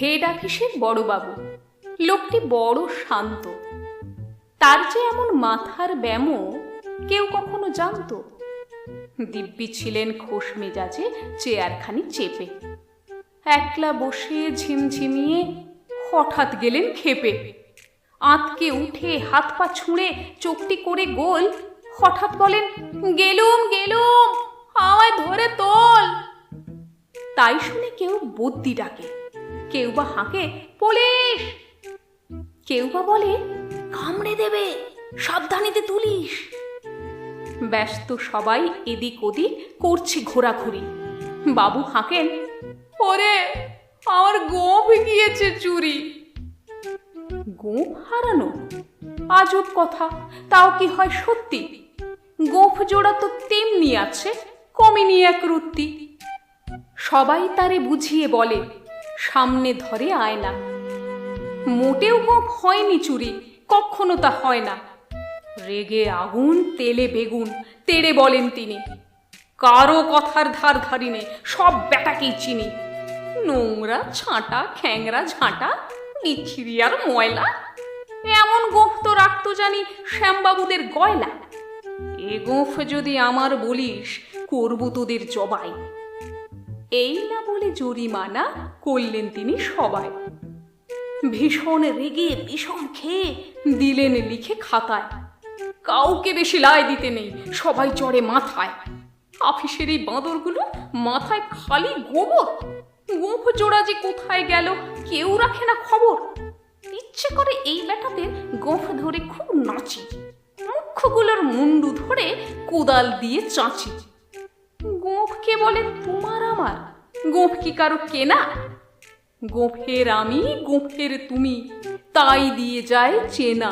Head অফিসের বড়বাবু। লোকটি বড় শান্ত। তার যে এমন মাথার ব্যামো কেউ কখনো জানতো? দিব্যি ছিলেন খোশ মেজাজে চেয়ারখানি চেপে। একলা বসে ঝিমঝিমিয়ে হঠাৎ গেলেন খেপে। আঁতকে উঠে হাত পা ছুঁড়ে চোখটি করে গোল, হঠাৎ বলেন, গেলুম গেলুম, আমায় ধরে তোল। তাই শুনে কেউ বদ্যি ডাকে। কেউ বা হাঁকে, পুলিশ! কেউ বা বলে, কামড়ে দেবে, সাবধানেতে তুলিস। ব্যস্ত সবাই এদিক ওদিক করছে ঘোরাঘুরি। বাবু হাঁকেন, ওরে, আমার গোপ গিয়েছে চুরি। গোপ হারানো, আজব কথা, তাও কি হয় সত্যি? গোফ জোড়া তো তেমনি আছে, কমেনি এক রুত্তি। সবাই তারে বুঝিয়ে বলে সামনে ধরে আয়না। মোটেও গোপ হয়নি চুরি, কখনো তা হয় না। রেগে আগুন, তেলে বেগুন, তেড়ে বলেন তিনি। কারও কথার ধার ধারি নেই সব বেটাকেই চিনি। নোংরা ছাঁটা, খ্যাংরা ঝাঁটা বিচ্ছিরি আর ময়লা। এমন গোফ তো রাখতো জানি শ্যামবাবুদের গয়লা এ গোফ যদি আমার বলিস, করব তোদের জবাই। এই না বলে জরিমানা করলেন তিনি সবাই। ভীষণ রেগে ভীষণ খেয়ে দিলেন লিখে খাতায়। কাউকে বেশি লাই দিতে নেই, সবাই চড়ে মাথায়। অফিসের এই বাঁদরগুলো মাথায় খালি গোবর। গোঁফ জোড়া যে কোথায় গেল, কেউ রাখে না খবর। ইচ্ছে করে এই বেটাদের গোঁফ ধরে খুব নাচি। মুখ্যগুলোর মুন্ডু ধরে কোদাল দিয়ে চাঁচি। বলে, তোমার আমার। গোঁফ কি কারও কেনা? গোঁফের আমি, গোঁফের তুমি। তাই দিয়ে যায় চেনা।